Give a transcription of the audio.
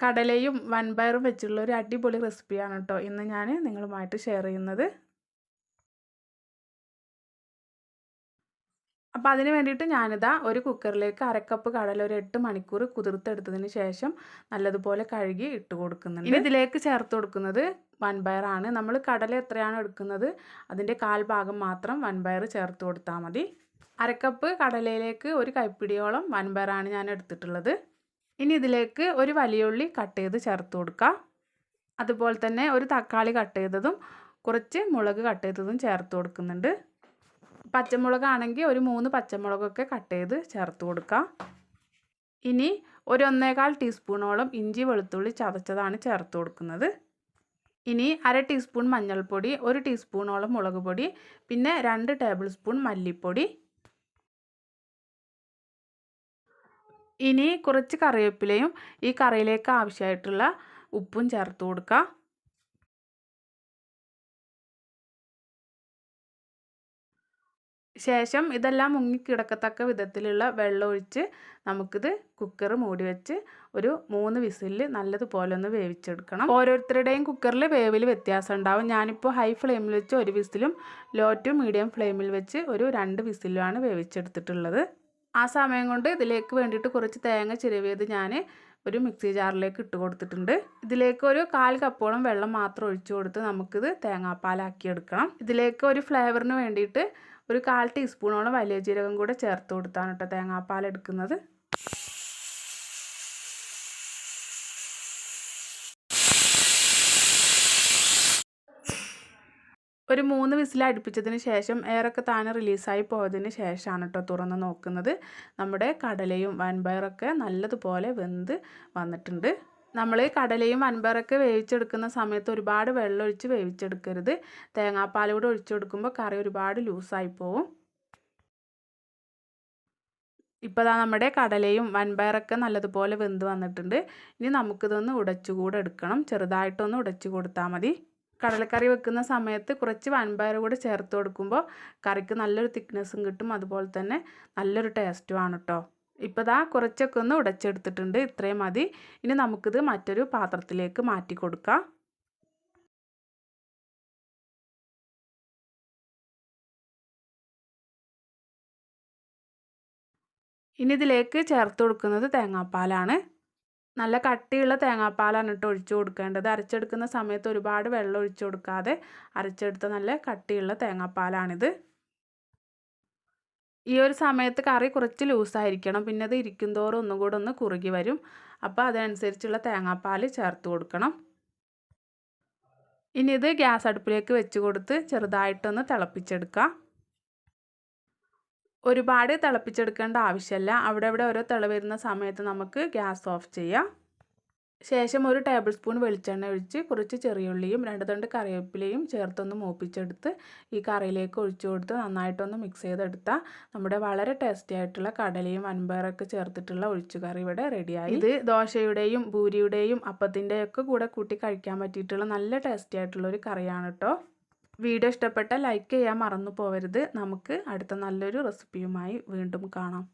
കടലയും വൻപയറും വെച്ചുള്ള ഒരു അടിപൊളി റെസിപ്പിയാണ് കേട്ടോ ഇന്ന് ഞാൻ നിങ്ങളുമായിട്ട് ഷെയർ ചെയ്യുന്നത്. അപ്പോൾ അതിന് വേണ്ടിയിട്ട് ഞാനിതാ ഒരു കുക്കറിലേക്ക് അരക്കപ്പ് കടല ഒരു എട്ട് മണിക്കൂർ കുതിർത്തെടുത്തതിന് ശേഷം നല്ലതുപോലെ കഴുകി ഇട്ട് കൊടുക്കുന്നുണ്ട്. ഇനി ഇതിലേക്ക് ചേർത്ത് കൊടുക്കുന്നത് വൻപയറാണ്. നമ്മൾ കടല എത്രയാണ് എടുക്കുന്നത് അതിന്റെ കാൽ ഭാഗം മാത്രം വൻപയർ ചേർത്ത് കൊടുത്താൽ മതി. അരക്കപ്പ് കടലയിലേക്ക് ഒരു കൈപ്പിടിയോളം വൻപയറാണ് ഞാൻ എടുത്തിട്ടുള്ളത്. ഇനി ഇതിലേക്ക് ഒരു വലിയ ഉള്ളി കട്ട് ചെയ്ത് ചേർത്ത് കൊടുക്കുക അതുപോലെ തന്നെ ഒരു തക്കാളി കട്ട് ചെയ്തതും കുറച്ച് മുളക് കട്ട് ചെയ്തതും ചേർത്ത് കൊടുക്കുന്നുണ്ട്. പച്ചമുളകാണെങ്കിൽ ഒരു മൂന്ന് പച്ചമുളകൊക്കെ കട്ട് ചെയ്ത് ചേർത്ത് കൊടുക്കുക ഇനി ഒരു ഒന്നേകാൽ ടീസ്പൂണോളം ഇഞ്ചി വെളുത്തുള്ളി ചതച്ചതാണ് ചേർത്ത് കൊടുക്കുന്നത്. ഇനി അര ടീസ്പൂൺ മഞ്ഞൾപ്പൊടി ഒരു ടീസ്പൂണോളം മുളക് പൊടി പിന്നെ രണ്ട് ടേബിൾ സ്പൂൺ മല്ലിപ്പൊടി ഇനി കുറച്ച് കറിവേപ്പിലയും ഈ കറിയിലേക്ക് ആവശ്യമായിട്ടുള്ള ഉപ്പും ചേർത്ത് കൊടുക്കുക ശേഷം ഇതെല്ലാം മുങ്ങിക്കിടക്കത്തക്ക വിധത്തിലുള്ള വെള്ളം ഒഴിച്ച് നമുക്കിത് കുക്കർ മൂടി വെച്ച് ഒരു മൂന്ന് വിസിലിൽ നല്ലതുപോലെ ഒന്ന് വേവിച്ചെടുക്കണം. ഓരോരുത്തരുടെയും കുക്കറിൽ വേവിൽ വ്യത്യാസം ഉണ്ടാവും. ഞാനിപ്പോൾ ഹൈ ഫ്ലെയിമിൽ വെച്ച് ഒരു വിസിലും ലോ ടു മീഡിയം ഫ്ലെയിമിൽ വെച്ച് ഒരു രണ്ട് വിസിലുമാണ് വേവിച്ചെടുത്തിട്ടുള്ളത്. ആ സമയം കൊണ്ട് ഇതിലേക്ക് വേണ്ടിയിട്ട് കുറച്ച് തേങ്ങ ചിരവിയത് ഞാൻ ഒരു മിക്സി ജാറിലേക്ക് ഇട്ട് കൊടുത്തിട്ടുണ്ട്. ഇതിലേക്ക് ഒരു കാൽ കപ്പോളം വെള്ളം മാത്രം ഒഴിച്ചു കൊടുത്ത് നമുക്കിത് തേങ്ങാപ്പാലാക്കി എടുക്കണം. ഇതിലേക്ക് ഒരു ഫ്ലേവറിന് വേണ്ടിയിട്ട് ഒരു കാൽ ടീസ്പൂണോളം വലിയ ജീരകം കൂടെ ചേർത്ത് കൊടുത്താണ് കേട്ടോ തേങ്ങാപ്പാൽ എടുക്കുന്നത്. ഒരു മൂന്ന് വിസിൽ അടുപ്പിച്ചതിന് ശേഷം എയറൊക്കെ താനെ റിലീസായി പോയതിന് ശേഷമാണ് കേട്ടോ തുറന്ന് നോക്കുന്നത്. നമ്മുടെ കടലയും വൻപയറൊക്കെ നല്ലതുപോലെ വെന്ത് വന്നിട്ടുണ്ട്. നമ്മൾ കടലയും വൻപയറൊക്കെ വേവിച്ചെടുക്കുന്ന സമയത്ത് ഒരുപാട് വെള്ളം ഒഴിച്ച് വേവിച്ചെടുക്കരുത്. തേങ്ങാപ്പാൽ കൂടെ ഒഴിച്ചു കൊടുക്കുമ്പോൾ കറി ഒരുപാട് ലൂസായി പോവും. ഇപ്പോൾ ദാ നമ്മുടെ കടലയും വൻപയറൊക്കെ നല്ലതുപോലെ വെന്ത് വന്നിട്ടുണ്ട്. ഇനി നമുക്കിതൊന്ന് ഉടച്ചുകൂടെ എടുക്കണം. ചെറുതായിട്ടൊന്ന് ഉടച്ചു കൊടുത്താൽ മതി. കടലക്കറി വെക്കുന്ന സമയത്ത് കുറച്ച് വൻപയർ കൂടെ ചേർത്ത് കൊടുക്കുമ്പോൾ കറിക്ക് നല്ലൊരു തിക്നെസ്സും കിട്ടും. അതുപോലെ തന്നെ നല്ലൊരു ടേസ്റ്റുമാണ് കേട്ടോ ഇപ്പോൾ ദാ കുറച്ചൊക്കെ ഒന്ന് ഉടച്ചെടുത്തിട്ടുണ്ട്. ഇത്രയും മതി. ഇനി നമുക്കിത് മറ്റൊരു പാത്രത്തിലേക്ക് മാറ്റി കൊടുക്കാം. ഇനി ഇതിലേക്ക് ചേർത്ത് കൊടുക്കുന്നത് തേങ്ങാപ്പാലാണ്. നല്ല കട്ടിയുള്ള തേങ്ങാപ്പാലാണ് ഇട്ട് ഒഴിച്ചു കൊടുക്കേണ്ടത്. അരച്ചെടുക്കുന്ന സമയത്ത് ഒരുപാട് വെള്ളം ഒഴിച്ചു കൊടുക്കാതെ അരച്ചെടുത്ത നല്ല കട്ടിയുള്ള തേങ്ങാപ്പാലാണിത്. ഈ ഒരു സമയത്ത് കറി കുറച്ച് ലൂസായിരിക്കണം. പിന്നെ അത് ഇരിക്കും തോറും ഒന്നും കൂടെ ഒന്ന് കുറുകി വരും. അപ്പോൾ അതിനനുസരിച്ചുള്ള തേങ്ങാപ്പാൽ ചേർത്ത് കൊടുക്കണം. ഇനി ഇത് ഗ്യാസ് അടുപ്പിലേക്ക് വെച്ച് കൊടുത്ത് ചെറുതായിട്ടൊന്ന് തിളപ്പിച്ചെടുക്കാം. ഒരുപാട് തിളപ്പിച്ചെടുക്കേണ്ട ആവശ്യമില്ല. അവിടെ ഇവിടെ ഓരോ തിള വരുന്ന സമയത്ത് നമുക്ക് ഗ്യാസ് ഓഫ് ചെയ്യാം. ശേഷം ഒരു ടേബിൾ സ്പൂൺ വെളിച്ചെണ്ണ ഒഴിച്ച് കുറച്ച് ചെറിയുള്ളിയും രണ്ട് തണ്ട് കറിവേപ്പിലയും ചേർത്തൊന്ന് മൂപ്പിച്ചെടുത്ത് ഈ കറിയിലേക്ക് ഒഴിച്ചു കൊടുത്ത് നന്നായിട്ടൊന്ന് മിക്സ് ചെയ്തെടുത്താൽ നമ്മുടെ വളരെ ടേസ്റ്റി ആയിട്ടുള്ള കടലയും വൻപയറൊക്കെ ചേർത്തിട്ടുള്ള ഒഴിച്ചുകറി ഇവിടെ റെഡിയായി. ഇത് ദോശയുടെയും ഭൂരിയുടെയും അപ്പത്തിന്റെയൊക്കെ കൂടെ കൂട്ടി കഴിക്കാൻ പറ്റിയിട്ടുള്ള നല്ല ടേസ്റ്റി ആയിട്ടുള്ള ഒരു കറിയാണ് കേട്ടോ വീഡിയോ ഇഷ്ടപ്പെട്ടാൽ ലൈക്ക് ചെയ്യാൻ മറന്നു പോകരുത് നമുക്ക് അടുത്ത നല്ലൊരു റെസിപ്പിയുമായി വീണ്ടും കാണാം.